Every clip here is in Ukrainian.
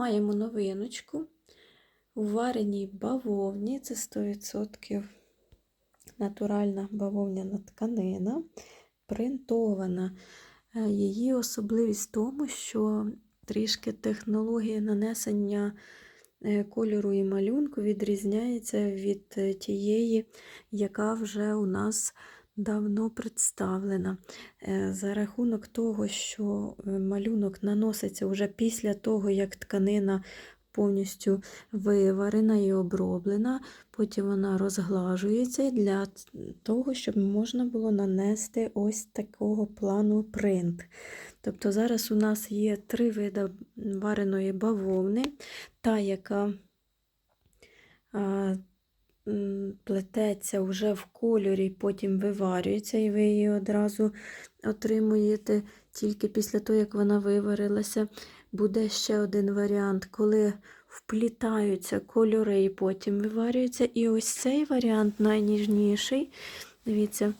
Маємо новиночку у вареній бавовні, це 100% натуральна бавовняна тканина, принтована. Е, Її особливість в тому, що трішки технологія нанесення е, кольору і малюнку відрізняється від е, тієї, яка вже у нас давно представлена. Е, За рахунок того, що е, малюнок наноситься вже після того, як тканина повністю виварена і оброблена, потім вона розглажується для того, щоб можна було нанести ось такого плану принт. Тобто зараз у нас є три види вареної бавовни, та, яка плететься вже в кольорі, потім виварюється, і ви її одразу отримуєте тільки після того, як вона виварилася. Буде ще один варіант, коли вплітаються кольори і потім виварюються. І ось цей варіант найніжніший. Дивіться,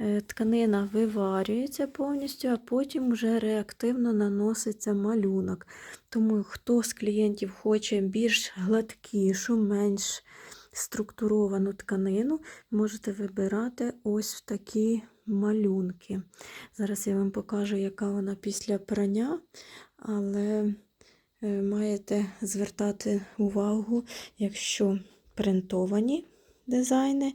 е, тканина виварюється повністю, а потім вже реактивно наноситься малюнок. Тому хто з клієнтів хоче більш гладкішу, менш структуровану тканину, можете вибирати ось в такі малюнки. Зараз я вам покажу, яка вона після прання, але е, маєте звертати увагу, якщо принтовані дизайни,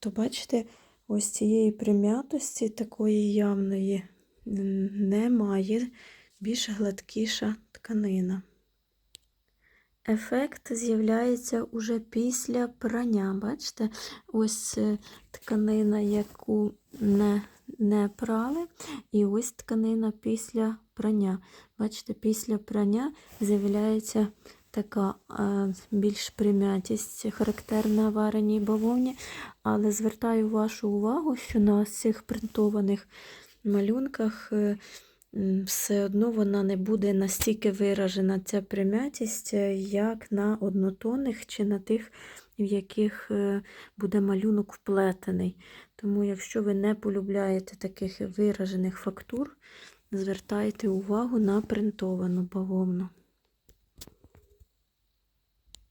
то бачите, ось цієї прим'ятості такої явної немає, більш гладкіша тканина. Ефект з'являється уже після прання. Бачите, ось е, тканина, яку не, не прали, і ось тканина після прання. Бачите, після прання з'являється така е, більш прим'ятість характерна вареній бавовні. Але звертаю вашу увагу, що на цих принтованих малюнках. Все одно вона не буде настільки виражена ця прим'ятість, е, як на однотонних чи на тих, в яких е, буде малюнок вплетений. Тому, якщо ви не полюбляєте таких виражених фактур, звертайте увагу на принтовану бавовну.